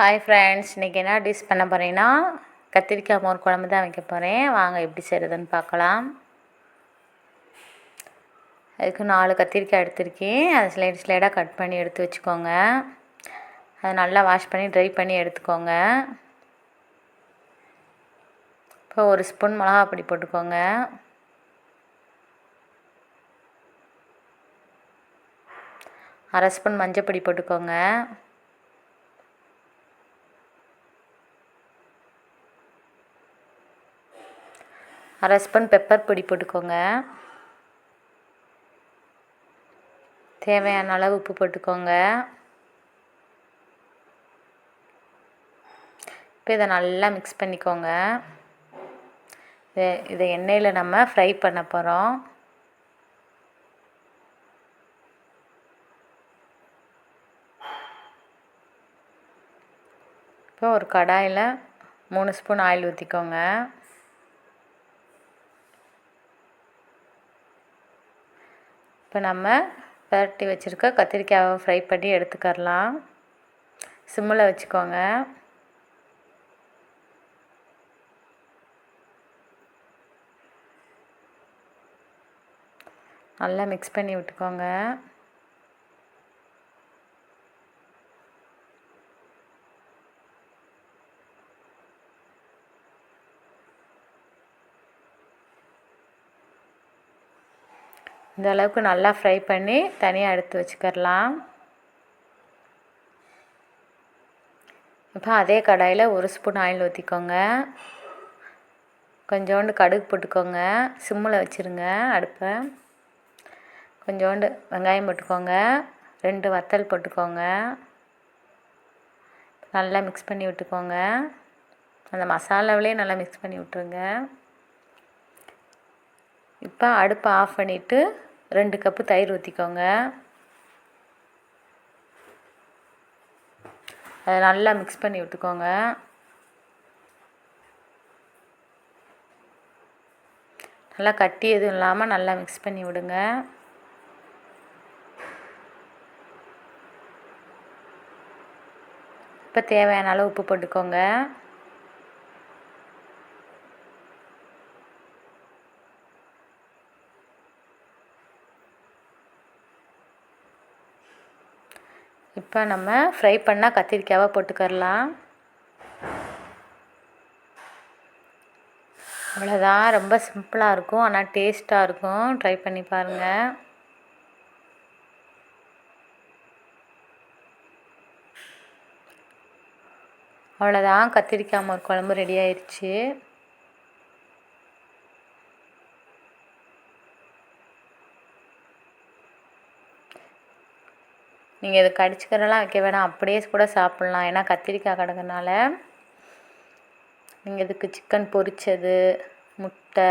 Hi friends இன்றைக்கி என்ன dish பண்ண போகிறேன்னா கத்திரிக்காய் மோர் குழம்பு தான் வைக்க போகிறேன் வாங்க எப்படி செய்கிறதுன்னு பார்க்கலாம். அதுக்கு நாலு கத்திரிக்காய் எடுத்திருக்கேன். அதை ஸ்லைட் ஸ்லைடாக கட் பண்ணி எடுத்து வச்சுக்கோங்க. அதை நல்லா வாஷ் பண்ணி ட்ரை பண்ணி எடுத்துக்கோங்க. இப்போ ஒரு ஸ்பூன் மிளகா பொடி போட்டுக்கோங்க. அரை ஸ்பூன் மஞ்சள் பொடி போட்டுக்கோங்க. அரை ஸ்பூன் பெப்பர் பொடி போட்டுக்கோங்க. தேவையான அளவு உப்பு போட்டுக்கோங்க. இப்போ இதை நல்லா மிக்ஸ் பண்ணிக்கோங்க. இதை இதை எண்ணெயில் நம்ம ஃப்ரை பண்ண போகிறோம் இப்போ ஒரு கடாயில் மூணு ஸ்பூன் ஆயில் ஊற்றிக்கோங்க இப்போ நம்ம பரட்டி வச்சுருக்க கத்திரிக்காயை ஃப்ரை பண்ணி எடுத்துக்கரலாம். சிம்மில் வச்சுக்கோங்க. நல்லா மிக்ஸ் பண்ணி விட்டுக்கோங்க. இந்த அளவுக்கு நல்லா ஃப்ரை பண்ணி தனியாக எடுத்து வச்சுக்கிறலாம். இப்போ அதே கடாயில் ஒரு ஸ்பூன் ஆயில் ஊற்றிக்கோங்க கொஞ்சோண்டு கடுகு போட்டுக்கோங்க. சிம்மில் வச்சுருங்க அடுப்பை. கொஞ்சோண்டு வெங்காயம் போட்டுக்கோங்க. ரெண்டு வத்தல் போட்டுக்கோங்க. நல்லா மிக்ஸ் பண்ணி விட்டுக்கோங்க. அந்த மசாலாவிலே நல்லா மிக்ஸ் பண்ணி விட்ருங்க இப்போ அடுப்பை ஆஃப் பண்ணிவிட்டு ரெண்டு கப்பு தயிர் ஊற்றிக்கோங்க அதை நல்லா மிக்ஸ் பண்ணி விட்டுக்கோங்க நல்லா கட்டி எதுவும் இல்லாமல் நல்லா மிக்ஸ் பண்ணி விடுங்க. இப்போ தேவையான அளவு உப்பு போட்டுக்கோங்க. இப்போ நம்ம ஃப்ரை பண்ணால் கத்திரிக்காவை போட்டுக்கரலாம் அவ்வளோதான் ரொம்ப சிம்பிளாக இருக்கும். ஆனால் டேஸ்ட்டாக இருக்கும். ட்ரை பண்ணி பாருங்கள் அவ்வளோதான் கத்திரிக்காய் மோர் குழம்பு ரெடி ஆயிடுச்சு நீங்கள் இது கடிச்சிக்கிறலாம் வைக்க வேணாம். அப்படியே கூட சாப்பிட்லாம். ஏன்னா கத்திரிக்காய் கிடக்குறனால நீங்கள் இதுக்கு சிக்கன் பொரிச்சது முட்டை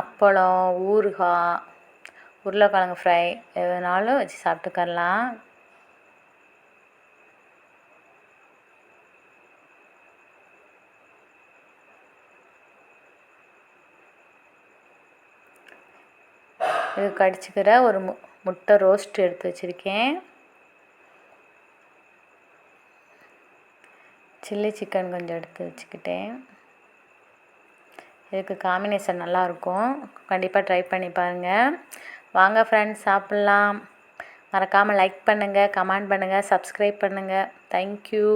அப்பளம் ஊறுகாய் உருளைக்கிழங்கு ஃப்ரை எதுனாலும் வச்சு சாப்பிட்டுக்கரலாம் இது கடிச்சிக்கிற ஒரு மு முட்டை ரோஸ்ட் எடுத்து வச்சுருக்கேன். சில்லி சிக்கன் கொஞ்சம் எடுத்து வச்சுக்கிட்டேன். இதுக்கு காம்பினேஷன் நல்லாயிருக்கும் கண்டிப்பாக ட்ரை பண்ணி பாருங்கள் வாங்க ஃப்ரெண்ட்ஸ் சாப்பிட்லாம். மறக்காமல் லைக் பண்ணுங்கள் கமெண்ட் பண்ணுங்கள் சப்ஸ்கிரைப் பண்ணுங்கள் தேங்க்யூ